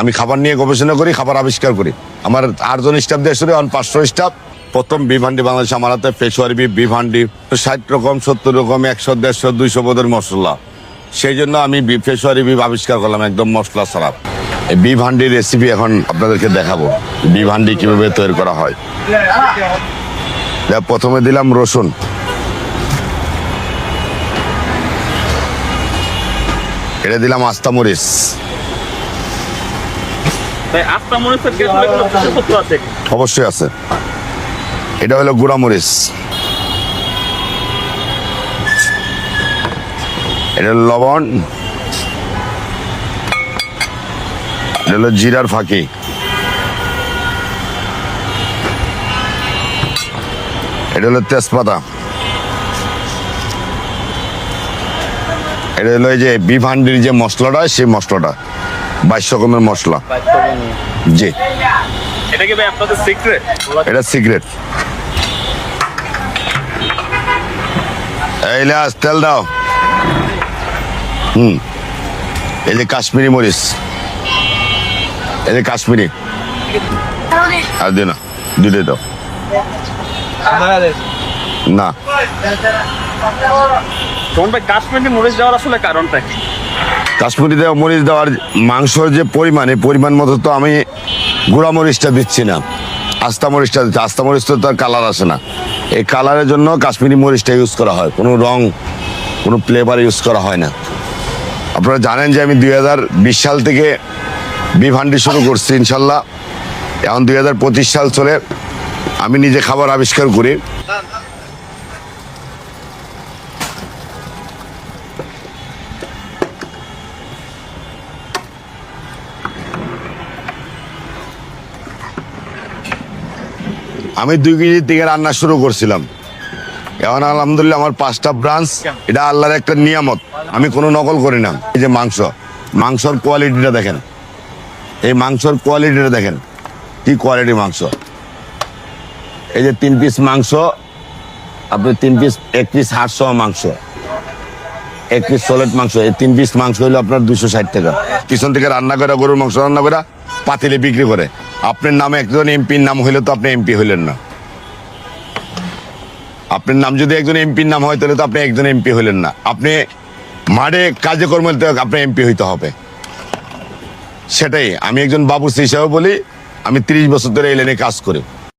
আমি খাবার নিয়ে গবেষণা করি, খাবার আবিষ্কার করি। আমার আটজন স্টাফ শুরু এখন পাঁচশো স্টাফ প্রথম বিভান্ডি বাংলাদেশ, আমার হাতে পেশোয়ারি বিভান্ডি, ষাট রকম, সত্তর রকম, একশো, দেড়শো, দুইশো বোধের মশলা। সেই জন্য আমি পেশোয়ারি বিফ আবিষ্কার করলাম, একদম মশলা ছাড়া। এই বিফ হান্ডির রেসিপি এখন আপনাদেরকে দেখাবো বিফ হান্ডি কীভাবে তৈরি করা হয়। প্রথমে দিলাম রসুন। এটা দিলাম আস্তা মরিচ তাই আটটা মরিচের গেটে কোনো বিশেষত্ব আছে কি? অবশ্যই আছে। এটা হলো গুঁড়া মরিচ। এটা হলো লবণ। এটা হলো জিরার ফাঁকি। এটা হলো তেজপাতা। এটা হলো এই যে বিফ হান্ডির যে মশলাটা, সেই মশলাটা। বাইশ রকমের মশলা। জি। এটা কি ভাই আপনাদের সিক্রেট এটা সিগারেট এই লাস তেল দাও। হুম। এই যে কাশ্মীরি মরিচ। এই যে কাশ্মীরি। আর দিও না দুটোই দাও। না। তোমার ভাই কাশ্মীরি মরিচ যাওয়ার আসলে কারণটা কি? কাশ্মীরি দেওয়া মরিচ দেওয়ার মাংসর যে পরিমাণ পরিমাণ মতো তো আমি গুঁড়া মরিচটা দিচ্ছি না। আস্তা মরিচটা দিচ্ছি। আস্তা মরিচ তো তার কালার আসে না। এই কালারের জন্য কাশ্মীরি মরিচটা ইউজ করা হয়। কোনো রং, কোনো ফ্লেভার ইউজ করা হয় না। আপনারা জানেন যে আমি দুই হাজার বিশ সাল থেকে বিভান্ডি শুরু করছি, ইনশাল্লাহ। এখন দুই হাজার পঁচিশ সাল চলে আমি নিজে খাবার আবিষ্কার করি। আমি দুই কেজি থেকে রান্না শুরু করছিলাম। এখন আলহামদুলিল্লাহ আমার পাঁচটা ব্রাঞ্চ এটা আল্লাহর একটা নিয়ামত। আমি কোনো নকল করি না। এই যে মাংস, মাংসর কোয়ালিটিটা দেখেন। এই মাংসর কোয়ালিটিটা দেখেন। কি কোয়ালিটি মাংস? এই যে তিন পিস মাংস, আপনি তিন পিস এক পিস হাড় সহ মাংস। এক পিস সলেট মাংস, এই তিন পিস মাংস হলো আপনার দুশো ষাট টাকা। পিছন থেকে রান্না করে, গরুর মাংস রান্না করে, পাতিলে বিক্রি করে। আপনার নামে একজন এমপির নাম হইলে তো আপনি এমপি হইলেন না। আপনার নাম যদি একজন এমপির নাম হয়, তাহলে তো আপনি একজন এমপি হইলেন না। আপনি মাঠে কাজে কর্মে তো আপনি এমপি হইতে হবে। সেটাই, আমি একজন বাবুসি হিসাবে বলি, আমি তিরিশ বছর ধরে এই লাইনে কাজ করি।